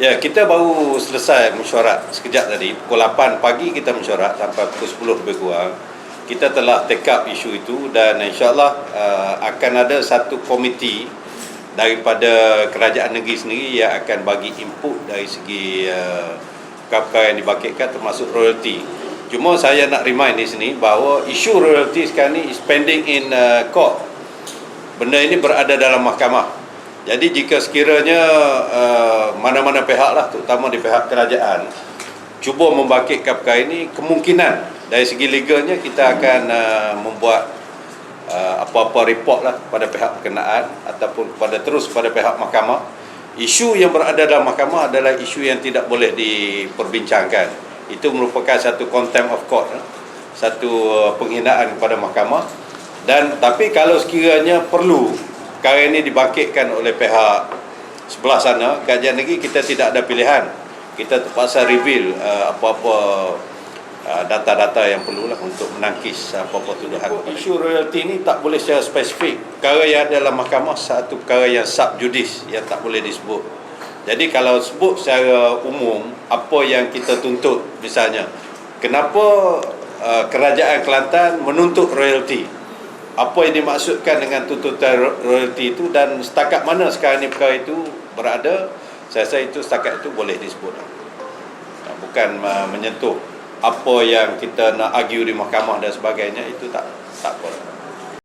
Ya, kita baru selesai mesyuarat sekejap tadi. Pukul 8 pagi kita mesyuarat sampai pukul 10 lebih kurang. Kita telah take up isu itu dan insyaAllah uh, akan ada satu komiti daripada kerajaan negeri sendiri yang akan bagi input dari segi uh, perkara yang dibangkitkan termasuk royalty. Cuma saya nak remind di sini bahawa isu royalty sekarang ni is pending in uh, court. Benda ini berada dalam mahkamah. Jadi jika sekiranya uh, mana-mana pihak lah terutama di pihak kerajaan. Cuba membangkitkan perkara ini kemungkinan dari segi legalnya kita akan uh, membuat uh, apa-apa report lah pada pihak berkenaan ataupun kepada terus kepada pihak mahkamah. Isu yang berada dalam mahkamah adalah isu yang tidak boleh diperbincangkan. Itu merupakan satu contempt of court lah. satu uh, penghinaan kepada mahkamah. Dan tapi kalau sekiranya perlu perkara ini dibangkitkan oleh pihak sebelah sana kajian negeri kita tidak ada pilihan. Kita terpaksa reveal uh, apa-apa uh, data-data yang perlulah untuk menangkis apa-apa tuduhan isu royalty ini tak boleh secara spesifik. Perkara yang ada dalam mahkamah satu perkara yang subjudis yang tak boleh disebut. Jadi kalau sebut secara umum apa yang kita tuntut misalnya kenapa uh, kerajaan Kelantan menuntut royalty apa yang dimaksudkan dengan tuntutan royalty itu dan setakat mana sekarang ni perkara itu berada saya rasa itu setakat itu boleh disebut. Bukan uh, menyentuh apa yang kita nak argue di mahkamah dan sebagainya itu tak tak apa